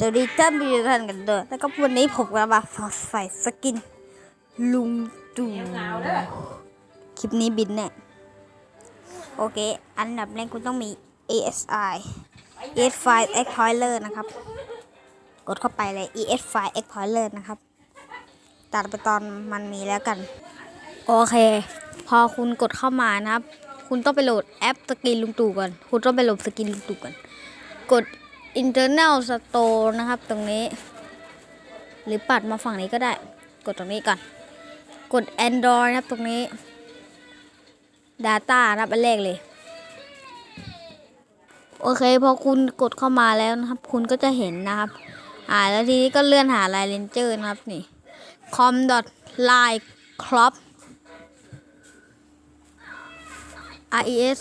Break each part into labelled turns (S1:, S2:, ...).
S1: สวัสดีท่านผู้ชมท่านกันด้วยแล้วก็วันนี้ผมก็มาใส่สกิน ลุงตู่คลิปนี้บินแน่โอเค อันดับแรกคุณต้องมี ASI ES5 Explorer นะครับ กดเข้าไปเลย ES5 Explorer นะครับตัดไปตอนมันมีแล้วกัน โอเค พอคุณกดเข้ามานะครับ คุณต้องไปโหลดแอปสกินลุงตู่ก่อน คุณต้องไปโหลดสกินลุงตู่ก่อน กด internal store นะครับตรงนี้ หรือปัดมาฝั่งนี้ก็ได้ กดตรงนี้ก่อน กด android นะครับตรงนี้ data นะครับอันแรกเลย โอเคพอคุณกดเข้ามาแล้วนะครับ คุณก็จะเห็นนะครับ อ่าแล้วทีนี้ก็เลื่อนหา line ranger นะครับนี่ com line crop res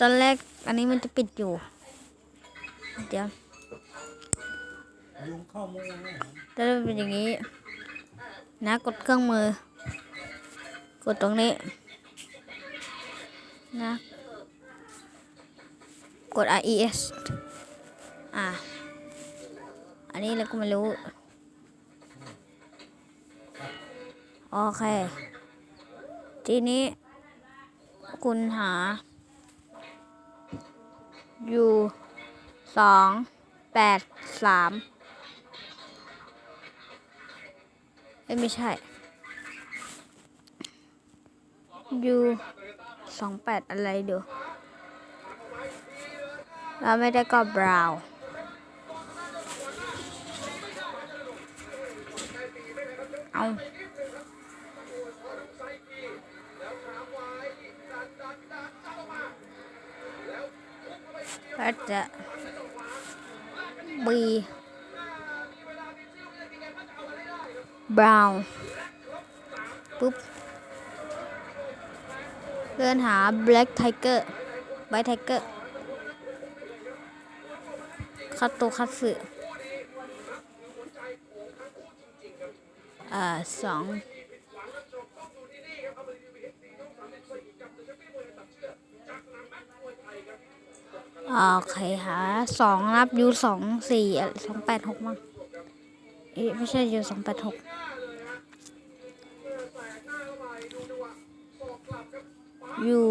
S1: ตอนแรกอันนี้มันจะปิดอยู่ เดี๋ยว
S2: ยุงเข้ามุ้งเนี่ย
S1: จะได้เป็นอย่างนี้ นะกดเครื่องมือ กดตรงนี้ นะ กด RES อะ อันนี้เราก็ไม่รู้ โอเค ทีนี้คุณหา อยู่ สองแปดสามเอ้ไม่ใช่ยูสองแปดอะไรเดี๋ยวแล้วไม่ได้ก็บราวน์เอาก็จะ B brown ปุ๊บเลื่อนหา black tiger white tiger คัตโตคัตสึอ่าสอง โอเคหาสองนับยูสองสี่สองแปดหกมั้งเอ๊ะไม่ใช่ยูสองแปดหกยู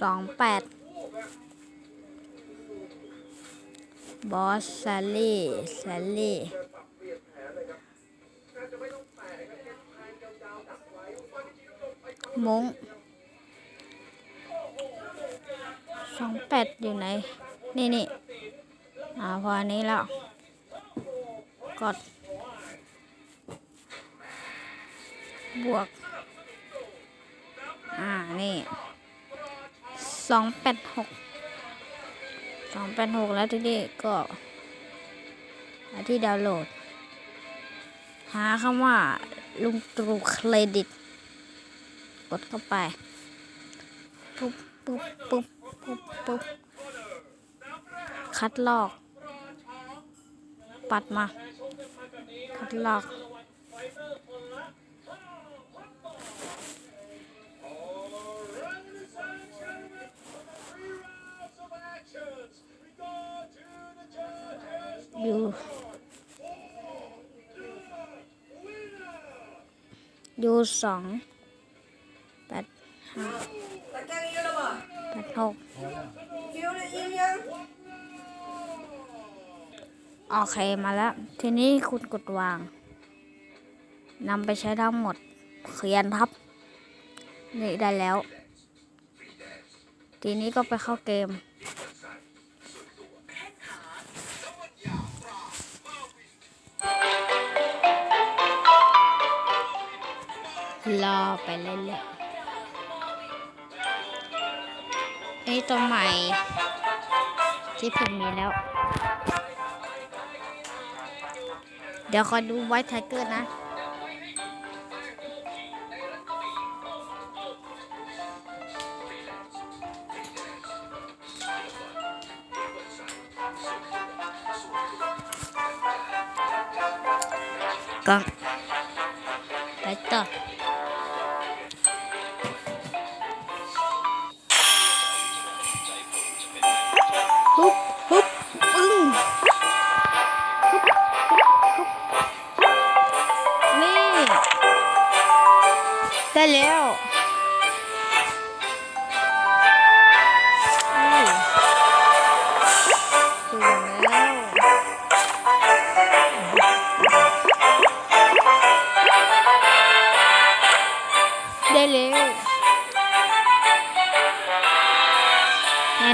S1: สองแปดบอสซาลี่ซาลี่มง สองแปดอยู่ไหน นี่นี่อ่าพออันนี้แล้ว กด บวก อ่า นี่สองแปดหกสองแปดหกแล้วทีนี้ก็ที่ดาวน์โหลด หาคำว่าลุงตรูเครดิต กดเข้าไป ปุ๊บปุ๊บปุ๊บ ปุ๊บปุ๊บคัดลอก ปัดมา คัดลอก อยู่อยู่สองแปดห้า แปดหกโอเคมาแล้ว ทีนี้คุณกดวางนำไปใช้ทั้งหมดเขียนทับ นี่ได้แล้ว ทีนี้ก็ไปเข้าเกม รอไปเรื่อย ไอ้ตัวใหม่ ที่ผมมีแล้ว เดี๋ยวคอยดูไวท์ไทเกอร์นะก็ไปต่อ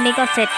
S1: นี้ก็เสร็จ